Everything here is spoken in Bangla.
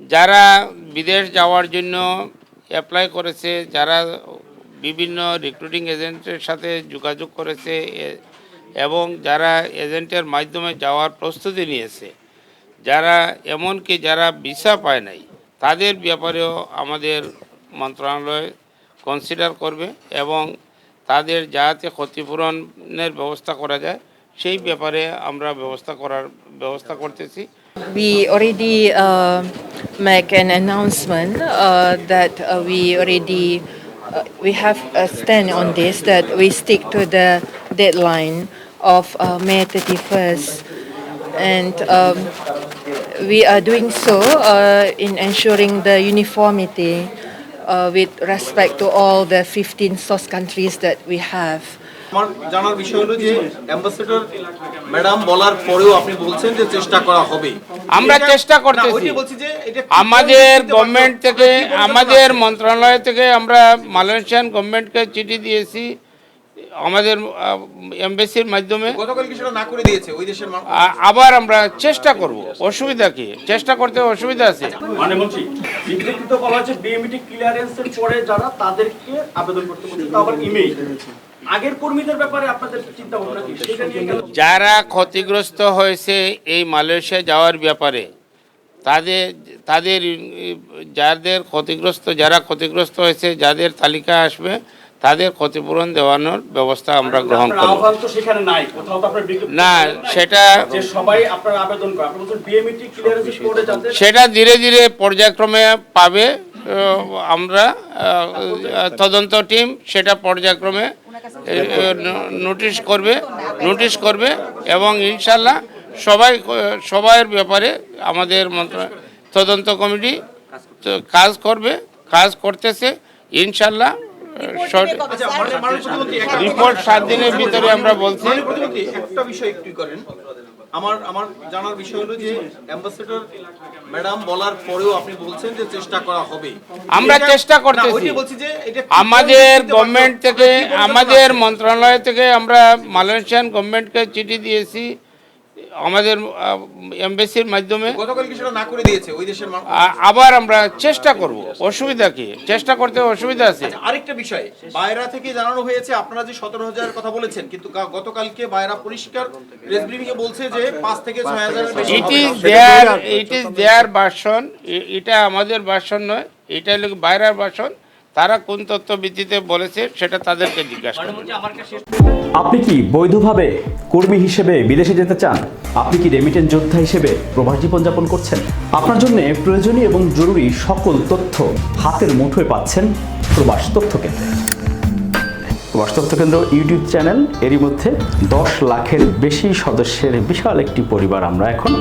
যারা বিদেশ যাওয়ার জন্য অ্যাপ্লাই করেছে, যারা বিভিন্ন রিক্রুটিং এজেন্টের সাথে যোগাযোগ করেছে এবং যারা এজেন্টের মাধ্যমে যাওয়ার প্রস্তুতি নিয়েছে, যারা এমনকি যারা ভিসা পায় নাই, তাদের ব্যাপারেও আমাদের মন্ত্রণালয় কনসিডার করবে এবং তাদের যাতে ক্ষতিপূরণের ব্যবস্থা করা যায়। সেই ব্যাপারে আমরা ব্যবস্থা করার ব্যবস্থা করতেছি We already uh, make an announcement uh, that uh, we already uh, we have a stand on this that we stick to the deadline of uh, May 31st, and um, we are doing so uh, in ensuring the uniformity uh, with respect to all the 15 source countries that we have. আমার জানার বিষয় হলো যে অ্যাম্বাসেডর ম্যাডাম বলার পরেও আপনি বলছেন যে চেষ্টা করা হবে। আমরা চেষ্টা করতেছি। আমাদের গভর্নমেন্ট থেকে আমাদের মন্ত্রণালয় থেকে আমরা মালয়েশিয়ান গভর্নমেন্টকে চিঠি দিয়েছি। আমাদের এমবেসির মাধ্যমে গতকাল কি সেটা না করে দিয়েছে ওই দেশের মানুষ আ- আবার আমরা চেষ্টা করব। অসুবিধা কি? চেষ্টা করতে অসুবিধা আছে? মানে বলছি বিবৃতিতে বলা ক্লিয়ারেন্সের পরে যারা তাদেরকে আবেদন করতে বলছে আবার ইমেইল আগের কর্মীদের ব্যাপারে আপনাদের চিন্তা ভাবনা কি? সেটা নিয়ে যারা ক্ষতিগ্রস্ত হয়েছে এই মালয়েশিয়া যাওয়ার ব্যাপারে তাদের তাদের যাদের ক্ষতিগ্রস্ত যারা ক্ষতিগ্রস্ত হয়েছে যাদের তালিকা আসবে তাদের ক্ষতিপূরণ দেওয়ানোর ব্যবস্থা আমরা গ্রহণ করব। আহ্বান তো সেখানে নাই। কোথাও তো আপনার বিজ্ঞপ্তি না সেটা সেটা ধীরে ধীরে পর্যায়ক্রমে পাবে আমরা তদন্ত টিম সেটা পর্যায়ক্রমে নোটিশ করবে নোটিশ করবে এবং ইনশাল্লাহ সবাই সবাইয়ের ব্যাপারে আমাদের তদন্ত কমিটি তো কাজ করবে কাজ করতেছে ইনশাল্লাহ আচ্ছা একটা- রিপোর্ট সাত দিনের ভিতরে আমরা বলছি। একটা বিষয় একটু করেন। আমার আমার জানার বিষয় হলো যে অ্যাম্বাসেডর ম্যাডাম বলার পরেও আপনি বলছেন যে চেষ্টা করা হবে। আমরা চেষ্টা করতেছি। আমাদের গভর্নমেন্ট থেকে আমাদের মন্ত্রণালয় থেকে আমরা মালয়েশিয়ান গভর্নমেন্টকে চিঠি দিয়েছি। আমাদের এমবেসির মাধ্যমে আবার আমরা চেষ্টা করব। অসুবিধা কি? চেষ্টা করতে অসুবিধা আছে। আচ্ছা, আরেকটা বিষয় বাইরা থেকে জানানো হয়েছে আপনারা যে সতেরো হাজার কথা বলেছেন কিন্তু গতকালকে বাইরা পরিষ্কার প্রেস ব্রিফিং এ বলছে যে পাঁচ থেকে ছয় হাজার it is there it is there ভাষণ এটা আমাদের ভাষণ নয় এটা হলো বাইরের ভাষণ তারা কোন তথ্য ভিত্তিতে বলেছে সেটা তাদেরকে জিজ্ঞাসা আপনি কি বৈধভাবে কর্মী হিসেবে বিদেশে যেতে চান? আপনি কি রেমিটেন্স যোদ্ধা হিসেবে প্রবাস জীবনযাপন করছেন? আপনার জন্য প্রয়োজনীয় এবং জরুরি সকল তথ্য হাতের মুঠোয় পাচ্ছেন প্রবাস তথ্য কেন্দ্রে। প্রবাস তথ্য কেন্দ্র ইউটিউব চ্যানেল এরই মধ্যে দশ লাখের বেশি সদস্যের বিশাল একটি পরিবার আমরা এখন